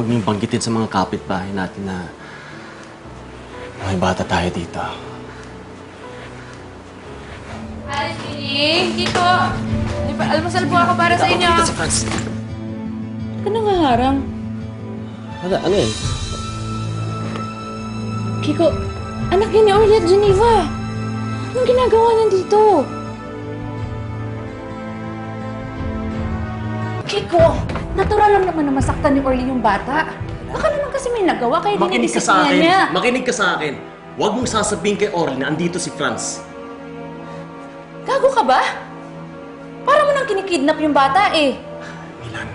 huwag niyong banggitin sa mga kapitbahay natin na may bata tayo dito. Alis, Pining! Kiko! May pa- Almasal po ako para sa inyo. Dito Franz. Ka nang haharang. Ano, ano yun? Kiko, anak yun ni Orly at Geneva. Anong ginagawa nandito? Kiko, natural lang naman na masaktan ni Orly yung bata. Baka naman kasi may nagawa kaya Makinig ka sa dinidisiplina akin. niya. Makinig ka sa akin. Huwag mong sasabihin kay Orly na andito si Franz. Gago ka ba? Para mo nang kinikidnap yung bata eh. Milan,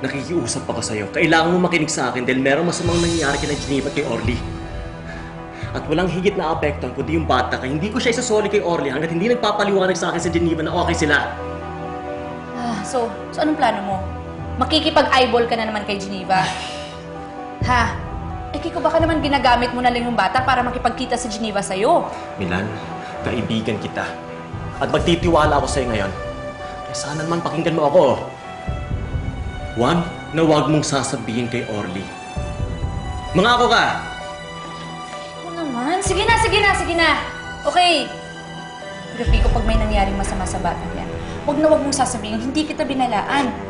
nakikiusap ako sa'yo. Kailangan mo makinig sa akin dahil merong masamang nangyayari kina Geneva at kay Orly. At walang higit na apektuhan kundi yung bata kaya hindi ko siya isasoli kay Orly hanggat hindi nagpapaliwanag sa akin sa Geneva na okay sila. Ah, so, so anong plano mo? Makikipag-eyeball ka na naman kay Geneva? Ha? Eh, Kiko, baka naman ginagamit mo na lang yung bata para makipagkita sa Geneva sa'yo. Milan, kaibigan kita. At magtitiwala ako sa'yo ngayon. Kaya sana naman pakinggan mo ako. One, na huwag mong sasabihin kay Orly. Mangako ka! Ako naman. Sige na, sige na, sige na. Okay. Pero Kiko, pag may nangyaring masama sa bata yan, huwag na huwag mong sasabihin, hindi kita binalaan.